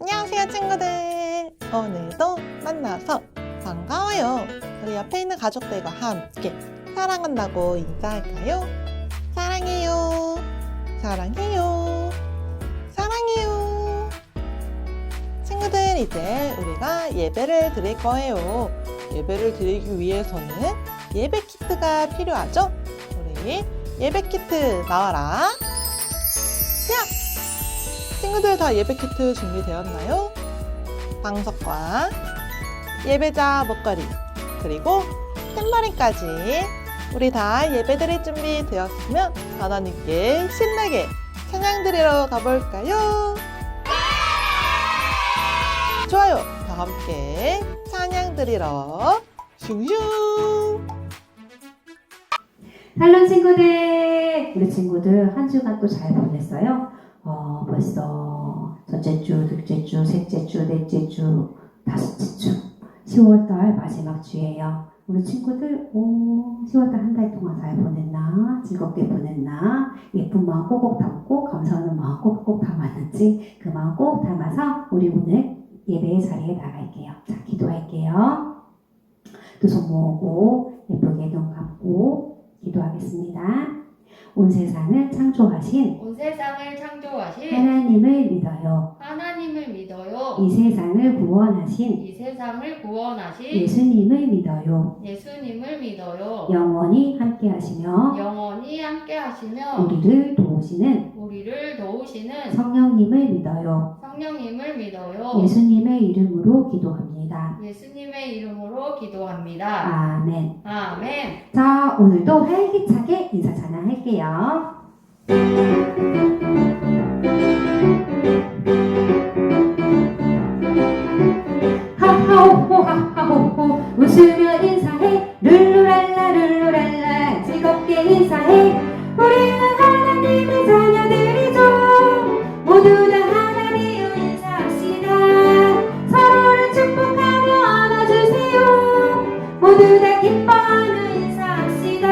안녕하세요 친구들 오늘도 만나서 반가워요 우리 옆에 있는 가족들과 함께 사랑한다고 인사할까요? 사랑해요 사랑해요 사랑해요 친구들 이제 우리가 예배를 드릴 거예요 예배를 드리기 위해서는 예배 키트가 필요하죠? 우리 예배 키트 나와라 야! 친구들 다 예배 키트 준비되었나요? 방석과 예배자 목걸이 그리고 탬버린까지 우리 다 예배 드릴 준비 되었으면 하나님께 신나게 찬양 드리러 가볼까요? 좋아요 다 함께 찬양 드리러 슝슝 할로 친구들! 우리 친구들 한 주간 또 잘 보냈어요? 어, 벌써 첫째 주, 둘째 주, 셋째 주, 넷째 주, 다섯째 주. 10월달 마지막 주예요. 우리 친구들, 오, 10월달 한 달 동안 잘 보냈나? 즐겁게 보냈나? 예쁜 마음 꼭꼭 담고 감사하는 마음 꼭꼭 담았는지 그 마음 꼭 담아서 우리 오늘 예배의 자리에 나갈게요. 자, 기도할게요. 두 손 모으고 예쁘게 눈 감고 기도하겠습니다. 온 세상을 창조하신 온 세상을 창조하신 하나님을 믿어요. 하나님을 믿어요. 이 세상을 구원하신 이 세상을 구원하신 예수님을 믿어요. 예수님을 믿어요. 영원히 함께 하시며 영원히 함께 하시며 우리를 도우시는 우리를 도우시는 성령님을 믿어요. 성령님을 믿어요. 예수님의 이름으로 기도합니다. 예수님의 이름으로 기도합니다. 아멘. 아멘. 자, 오늘도 활기차게 인사 찬양할게요. 호 하하오호 웃으며 인사해. 룰루랄라 룰루랄라. 즐겁게 인사해. 우리는 하나님의 자녀들이죠. 모두 다 하나님을 인사합시다. 서로를 축복하며 안아주세요. 모두 다 기뻐하며 인사합시다.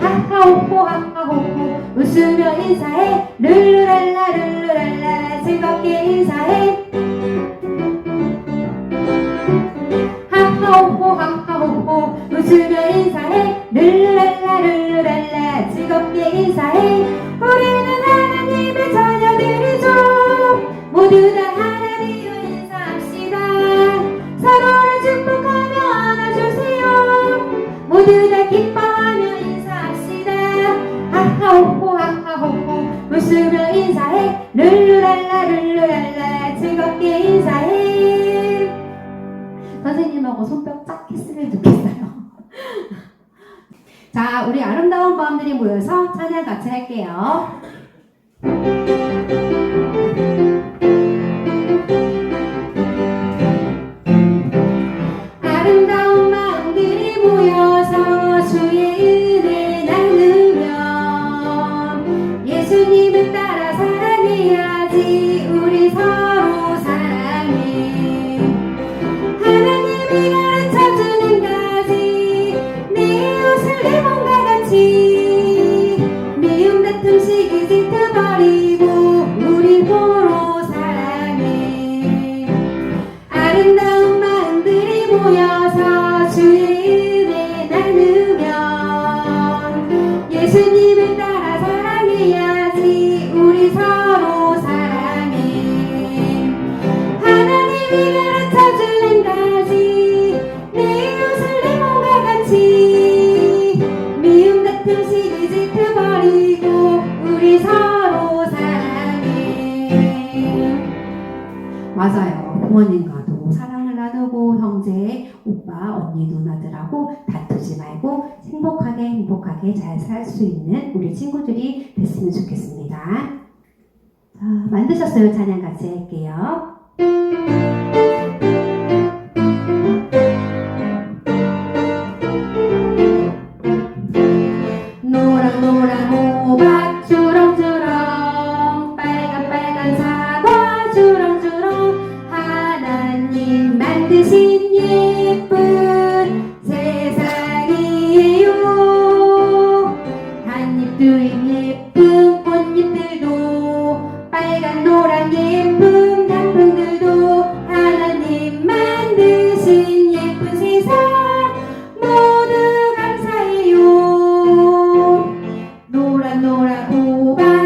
하하오호 하하오호. 웃으며 인사해. 룰루랄라 룰루랄라. 즐겁게 오빠 언니 누나들하고 다투지 말고 행복하게 행복하게 잘 살 수 있는 우리 친구들이 됐으면 좋겠습니다. 자 만드셨어요? 찬양 같이 할게요 58。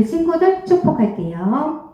우리 친구들 축복할게요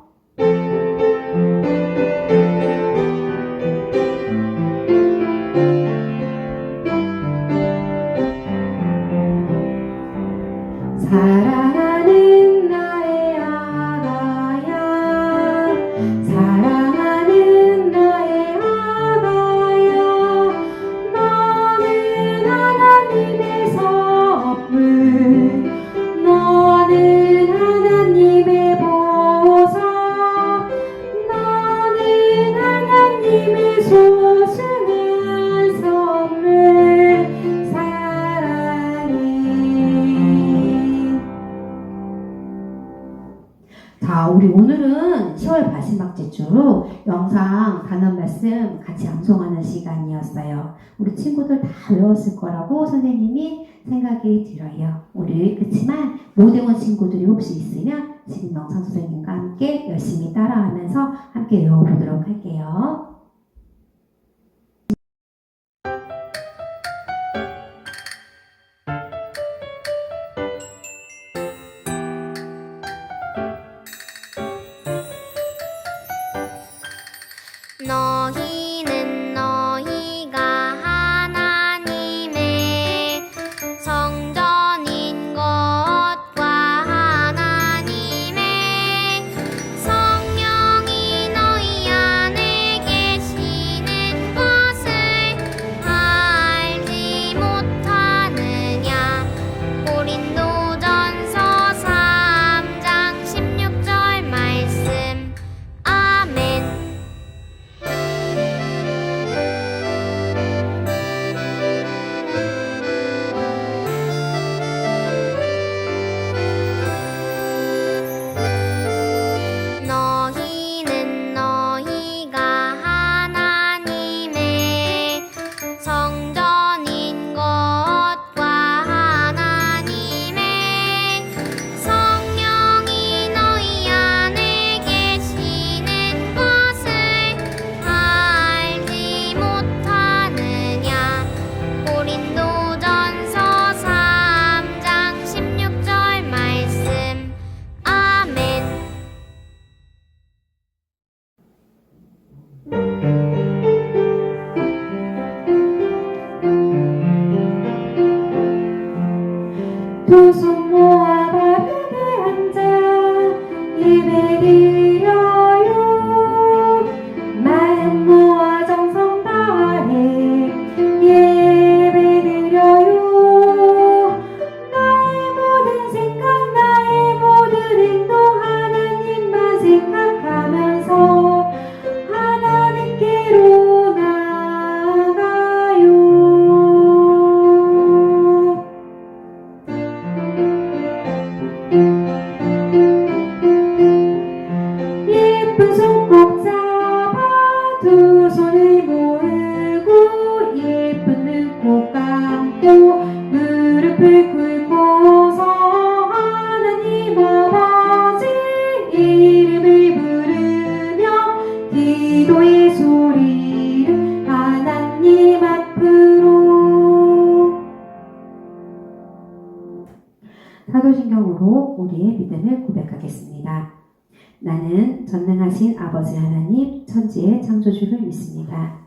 10월 마지막째 주로 영상 단원 말씀 같이 암송하는 시간이었어요. 우리 친구들 다 외웠을 거라고 선생님이 생각이 들어요. 우리 그렇지만 못 외운 친구들이 혹시 있으면 지금 영상 선생님과 함께 열심히 따라하면서 함께 외워보도록 할게요. 꼭 감고 무릎을 꿇고서 하나님 아버지 이름을 부르며 기도의 소리를 하나님 앞으로 사도신경으로 우리의 믿음을 고백하겠습니다. 나는 전능하신 아버지 하나님 천지의 창조주를 믿습니다.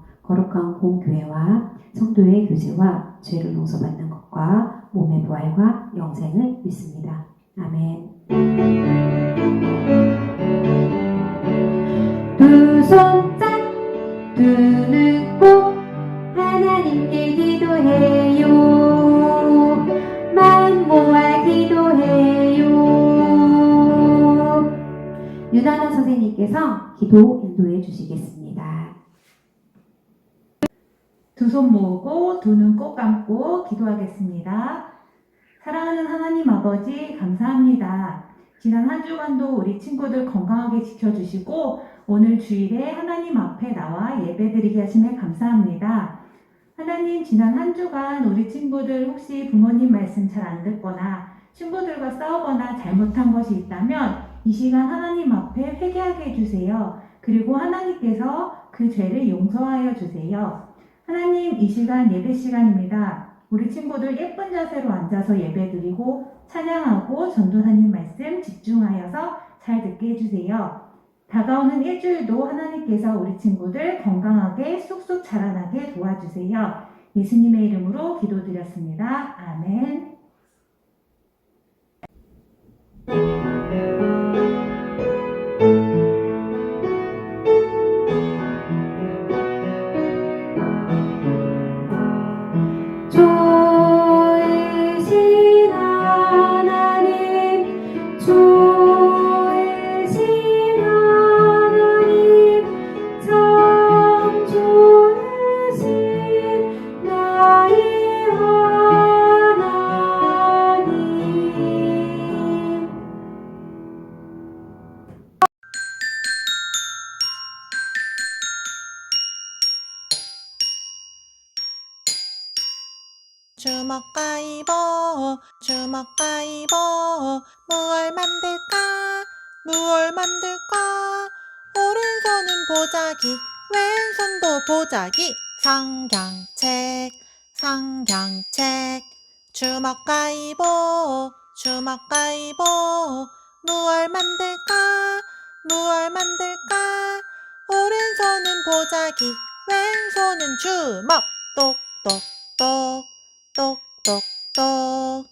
거룩한 공교회와 성도의 교제와 죄를 용서받는 것과 몸의 부활과 영생을 믿습니다. 아멘. 두 손 짝, 두 눈 꼭 하나님께 기도해요. 마음 모아 기도해요. 유나나 선생님께서 기도 인도해 주시겠습니다. 두 손 모으고 두 눈 꼭 감고 기도하겠습니다. 사랑하는 하나님 아버지 감사합니다. 지난 한 주간도 우리 친구들 건강하게 지켜주시고 오늘 주일에 하나님 앞에 나와 예배드리게 하심에 감사합니다. 하나님 지난 한 주간 우리 친구들 혹시 부모님 말씀 잘 안 듣거나 친구들과 싸우거나 잘못한 것이 있다면 이 시간 하나님 앞에 회개하게 해주세요. 그리고 하나님께서 그 죄를 용서하여 주세요. 하나님 이 시간 예배 시간입니다. 우리 친구들 예쁜 자세로 앉아서 예배 드리고 찬양하고 전도사님 말씀 집중하여서 잘 듣게 해주세요. 다가오는 일주일도 하나님께서 우리 친구들 건강하게 쑥쑥 자라나게 도와주세요. 예수님의 이름으로 기도드렸습니다. 아멘. 왼손도 보자기 성경책. 주먹 가이버 주먹 가이버 무얼 만들까 무얼 만들까. 오른손은 보자기 왼손은 주먹. 똑똑똑 똑똑똑.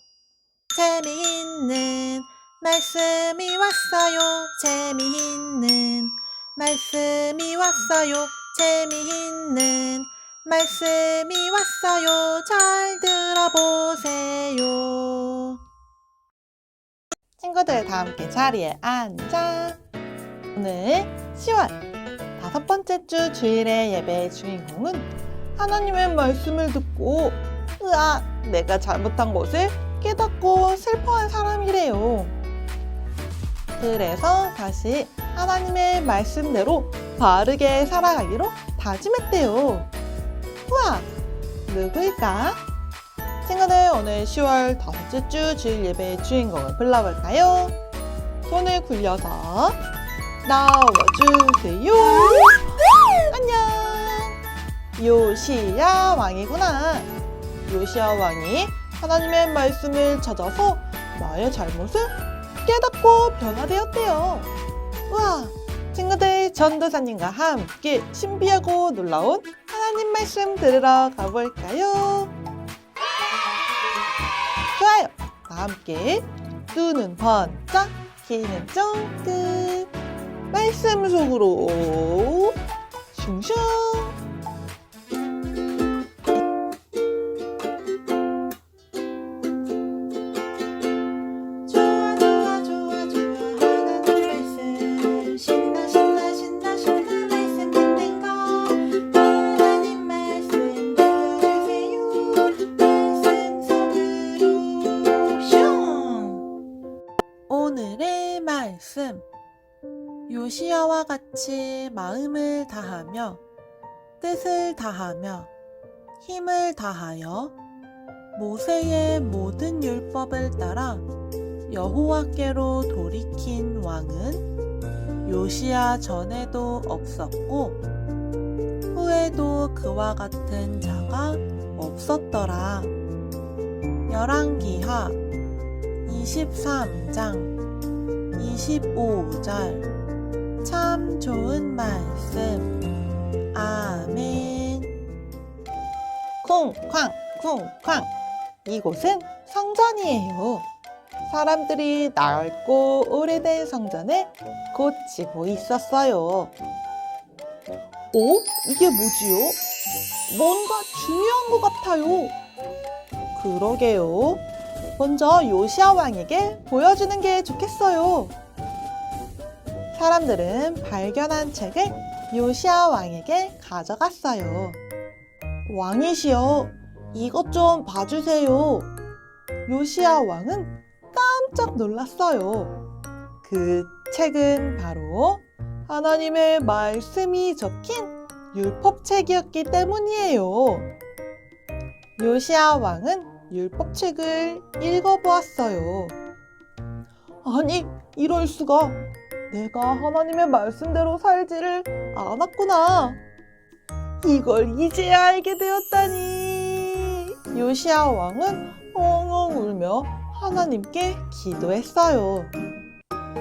재미있는 말씀이 왔어요. 재미있는 말씀이 왔어요 재미있는 말씀이 왔어요. 잘 들어보세요. 친구들 다 함께 자리에 앉아. 오늘 10월 다섯 번째 주 주일의 예배의 주인공은 하나님의 말씀을 듣고 으아, 내가 잘못한 것을 깨닫고 슬퍼한 사람이래요. 그래서 다시 하나님의 말씀대로 바르게 살아가기로 다짐했대요. 우와, 누구일까? 친구들, 오늘 10월 다섯째 주 주일 예배의 주인공을 불러볼까요? 손을 굴려서 나와주세요. 안녕! 요시야 왕이구나. 요시야 왕이 하나님의 말씀을 찾아서 나의 잘못을 깨닫고 변화되었대요. 우와, 친구들 전도사님과 함께 신비하고 놀라운 하나님 말씀 들으러 가볼까요? 좋아요. 다 함께 눈은 번쩍, 귀는 쫑긋, 말씀 속으로 슝슝. 같이 마음을 다하며 뜻을 다하며 힘을 다하여 모세의 모든 율법을 따라 여호와께로 돌이킨 왕은 요시야 전에도 없었고 후에도 그와 같은 자가 없었더라. 열왕기하 23장 25절 참 좋은 말씀. 아멘. 쿵쾅 쿵쾅. 이곳은 성전이에요. 사람들이 넓고 오래된 성전을 고치고 있었어요. 오? 이게 뭐지요? 뭔가 중요한 것 같아요. 그러게요. 먼저 요시아 왕에게 보여주는 게 좋겠어요. 사람들은 발견한 책을 요시아 왕에게 가져갔어요. 왕이시여, 이것 좀 봐주세요. 요시아 왕은 깜짝 놀랐어요. 그 책은 바로 하나님의 말씀이 적힌 율법책이었기 때문이에요. 요시아 왕은 율법책을 읽어보았어요. 아니, 이럴 수가. 내가 하나님의 말씀대로 살지를 않았구나. 이걸 이제야 알게 되었다니. 요시아 왕은 엉엉 울며 하나님께 기도했어요.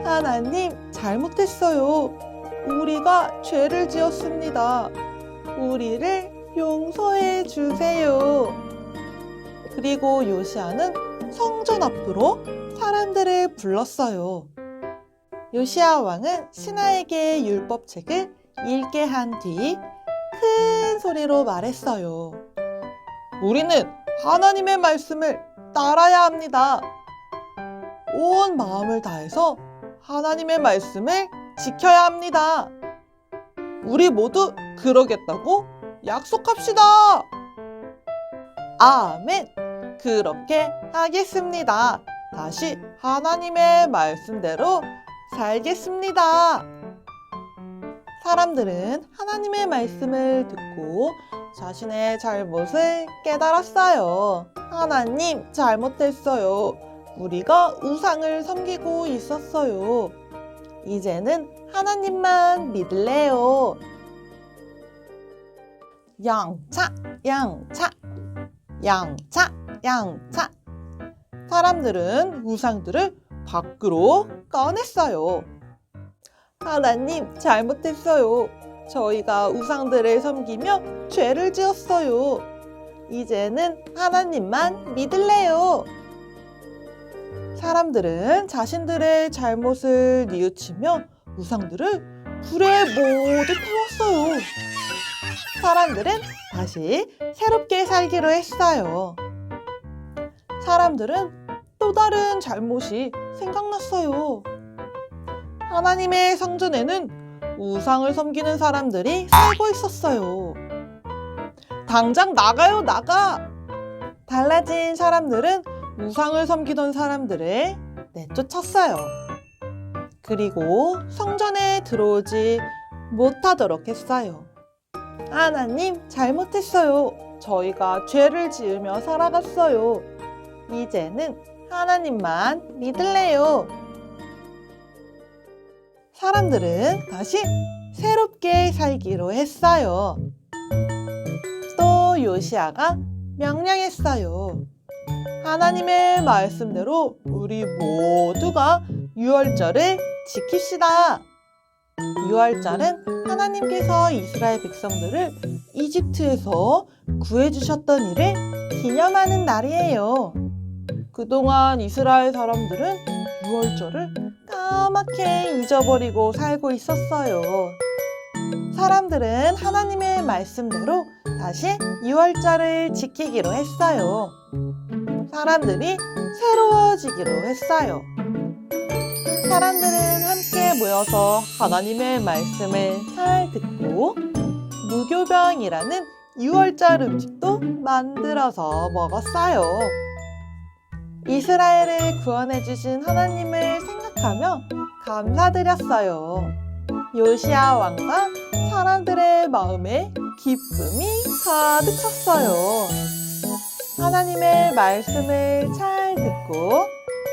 하나님, 잘못했어요. 우리가 죄를 지었습니다. 우리를 용서해 주세요. 그리고 요시아는 성전 앞으로 사람들을 불렀어요. 요시아 왕은 신하에게 율법책을 읽게 한 뒤 큰 소리로 말했어요. 우리는 하나님의 말씀을 따라야 합니다. 온 마음을 다해서 하나님의 말씀을 지켜야 합니다. 우리 모두 그러겠다고 약속합시다. 아멘. 그렇게 하겠습니다. 다시 하나님의 말씀대로 살겠습니다. 사람들은 하나님의 말씀을 듣고 자신의 잘못을 깨달았어요. 하나님, 잘못했어요. 우리가 우상을 섬기고 있었어요. 이제는 하나님만 믿을래요. 양차, 양차, 양차, 양차. 사람들은 우상들을 밖으로 꺼냈어요. 하나님, 잘못했어요. 저희가 우상들을 섬기며 죄를 지었어요. 이제는 하나님만 믿을래요. 사람들은 자신들의 잘못을 뉘우치며 우상들을 불에 모두 태웠어요. 사람들은 다시 새롭게 살기로 했어요. 사람들은 또 다른 잘못이 생각났어요. 하나님의 성전에는 우상을 섬기는 사람들이 살고 있었어요. 당장 나가요, 나가! 달라진 사람들은 우상을 섬기던 사람들을 내쫓았어요. 그리고 성전에 들어오지 못하도록 했어요. 하나님, 잘못했어요. 저희가 죄를 지으며 살아갔어요. 이제는 하나님만 믿을래요. 사람들은 다시 새롭게 살기로 했어요. 또 요시아가 명령했어요. 하나님의 말씀대로 우리 모두가 유월절을 지킵시다. 유월절은 하나님께서 이스라엘 백성들을 이집트에서 구해주셨던 일을 기념하는 날이에요. 그동안 이스라엘 사람들은 유월절을 까맣게 잊어버리고 살고 있었어요. 사람들은 하나님의 말씀대로 다시 유월절을 지키기로 했어요. 사람들이 새로워지기로 했어요. 사람들은 함께 모여서 하나님의 말씀을 잘 듣고 무교병이라는 유월절 음식도 만들어서 먹었어요. 이스라엘을 구원해 주신 하나님을 생각하며 감사드렸어요. 요시아 왕과 사람들의 마음에 기쁨이 가득 찼어요. 하나님의 말씀을 잘 듣고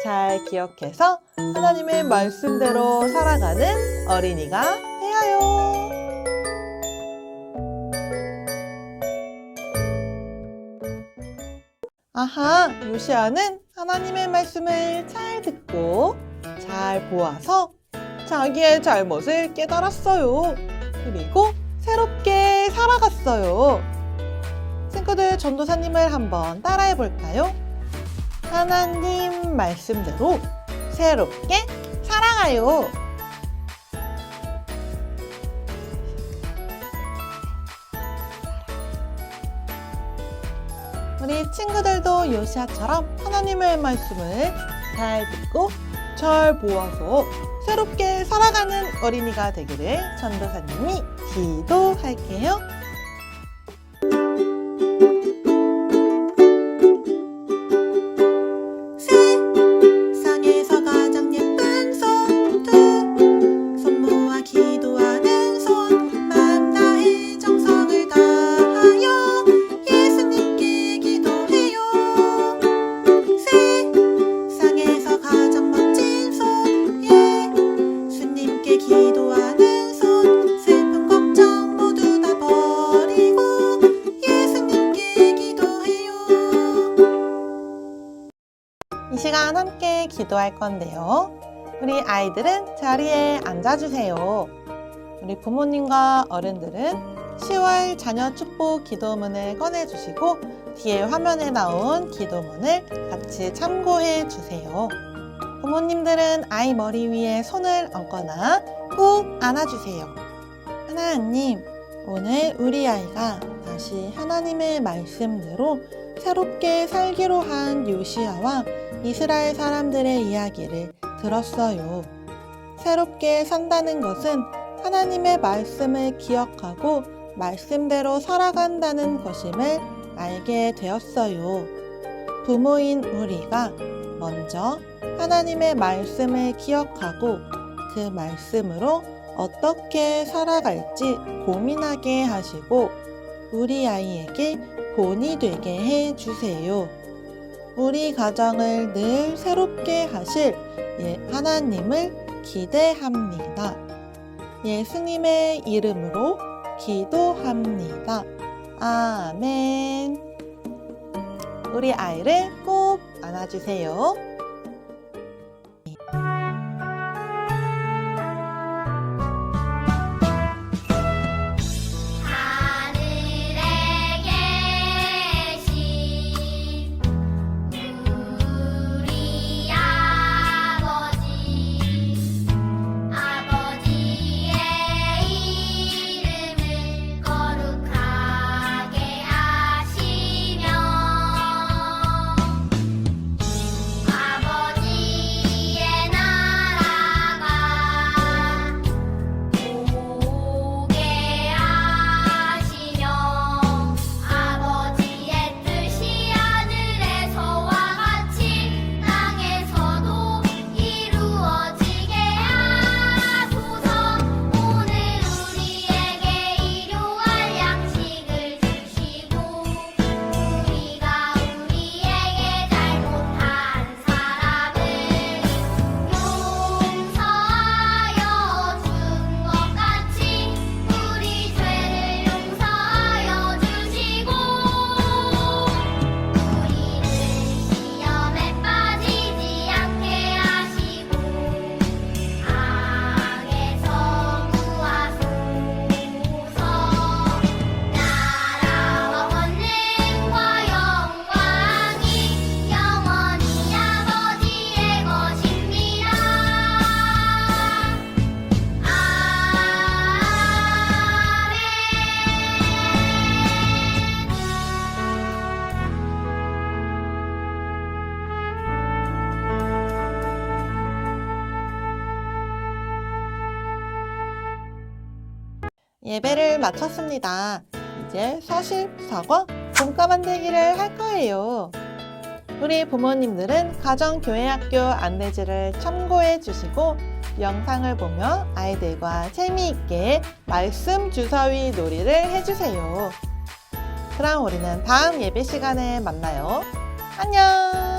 잘 기억해서 하나님의 말씀대로 살아가는 어린이가 되어요. 아하, 요시아는 하나님의 말씀을 잘 듣고 잘 보아서 자기의 잘못을 깨달았어요. 그리고 새롭게 살아갔어요. 친구들 전도사님을 한번 따라해 볼까요? 하나님 말씀대로 새롭게 살아가요. 우리 친구들도 요시아처럼 하나님의 말씀을 잘 듣고 잘 보아서 새롭게 살아가는 어린이가 되기를 전도사님이 기도할게요. 할 건데요. 우리 아이들은 자리에 앉아주세요. 우리 부모님과 어른들은 10월 자녀 축복 기도문을 꺼내주시고 뒤에 화면에 나온 기도문을 같이 참고해 주세요. 부모님들은 아이 머리 위에 손을 얹거나 꼭 안아주세요. 하나님, 오늘 우리 아이가 다시 하나님의 말씀대로 새롭게 살기로 한 요시아와 이스라엘 사람들의 이야기를 들었어요. 새롭게 산다는 것은 하나님의 말씀을 기억하고 말씀대로 살아간다는 것임을 알게 되었어요. 부모인 우리가 먼저 하나님의 말씀을 기억하고 그 말씀으로 어떻게 살아갈지 고민하게 하시고 우리 아이에게 본이 되게 해 주세요. 우리 가정을 늘 새롭게 하실 예, 하나님을 기대합니다. 예수님의 이름으로 기도합니다. 아멘. 우리 아이를 꼭 안아주세요. 마쳤습니다. 이제 서실사과 돈가 만들기를 할 거예요. 우리 부모님들은 가정교회학교 안내지를 참고해 주시고 영상을 보며 아이들과 재미있게 말씀 주사위 놀이를 해주세요. 그럼 우리는 다음 예배 시간에 만나요. 안녕!